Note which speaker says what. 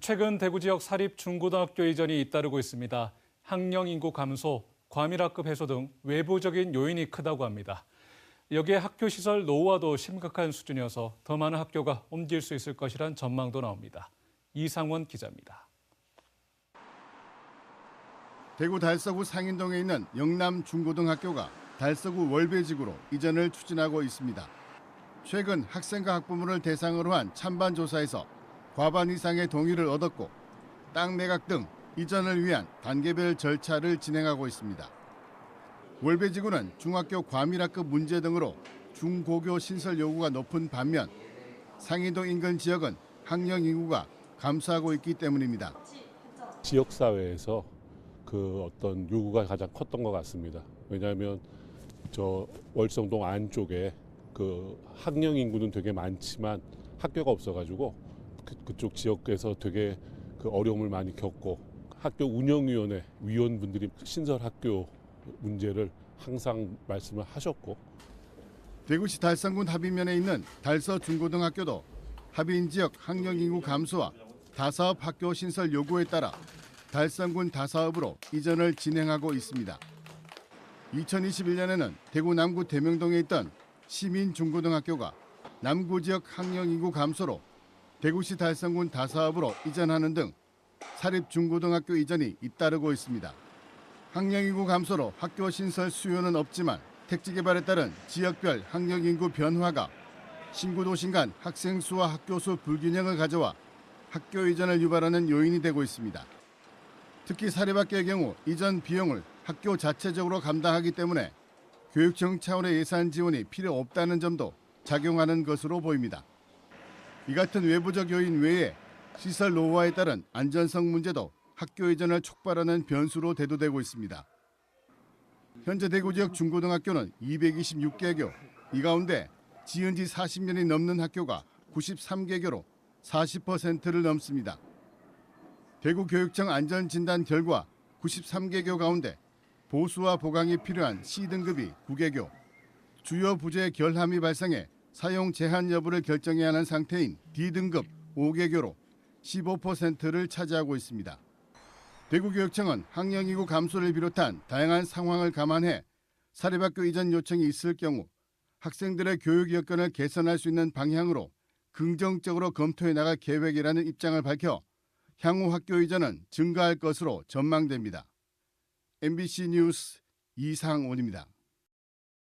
Speaker 1: 최근 대구 지역 사립 중고등학교 이전이 잇따르고 있습니다. 학령 인구 감소, 과밀학급 해소 등 외부적인 요인이 크다고 합니다. 여기에 학교 시설 노후화도 심각한 수준이어서 더 많은 학교가 옮길 수 있을 것이란 전망도 나옵니다. 이상원 기자입니다.
Speaker 2: 대구 달서구 상인동에 있는 영남 중고등학교가 달서구 월배지구로 이전을 추진하고 있습니다. 최근 학생과 학부모를 대상으로 한 찬반 조사에서 과반 이상의 동의를 얻었고 땅 매각 등 이전을 위한 단계별 절차를 진행하고 있습니다. 월배지구는 중학교 과밀학급 문제 등으로 중고교 신설 요구가 높은 반면 상인동 인근 지역은 학령 인구가 감소하고 있기 때문입니다.
Speaker 3: 지역 사회에서 그 어떤 요구가 가장 컸던 것 같습니다. 왜냐하면 저 월성동 안쪽에 그 학령 인구는 되게 많지만 학교가 없어가지고 그, 그쪽 지역에서 되게 그 어려움을 많이 겪고 학교 운영위원회 위원분들이 신설 학교 문제를 항상 말씀을 하셨고
Speaker 2: 대구시 달성군 합의면에 있는 달서 중고등학교도 합의인 지역 학령 인구 감소와 다사업 학교 신설 요구에 따라 달성군 다사업으로 이전을 진행하고 있습니다. 2021년에는 대구 남구 대명동에 있던 시민 중고등학교가 남구 지역 학령 인구 감소로 대구시 달성군 다사업으로 이전하는 등 사립 중고등학교 이전이 잇따르고 있습니다. 학령 인구 감소로 학교 신설 수요는 없지만 택지 개발에 따른 지역별 학령 인구 변화가 신구 도심 간 학생 수와 학교 수 불균형을 가져와 학교 이전을 유발하는 요인이 되고 있습니다. 특히 사립학교의 경우 이전 비용을 학교 자체적으로 감당하기 때문에 교육청 차원의 예산 지원이 필요 없다는 점도 작용하는 것으로 보입니다. 이 같은 외부적 요인 외에 시설 노후화에 따른 안전성 문제도 학교 이전을 촉발하는 변수로 대두되고 있습니다. 현재 대구 지역 중고등학교는 226개 교, 이 가운데 지은 지 40년이 넘는 학교가 93개 교로 40%를 넘습니다. 대구교육청 안전진단 결과 93개 교 가운데 보수와 보강이 필요한 C등급이 9개 교, 주요 부재 결함이 발생해 사용 제한 여부를 결정해야 하는 상태인 D등급 5개교로 15%를 차지하고 있습니다. 대구교육청은 학령인구 감소를 비롯한 다양한 상황을 감안해 사립학교 이전 요청이 있을 경우 학생들의 교육 여건을 개선할 수 있는 방향으로 긍정적으로 검토해 나갈 계획이라는 입장을 밝혀 향후 학교 이전은 증가할 것으로 전망됩니다. MBC 뉴스 이상원입니다.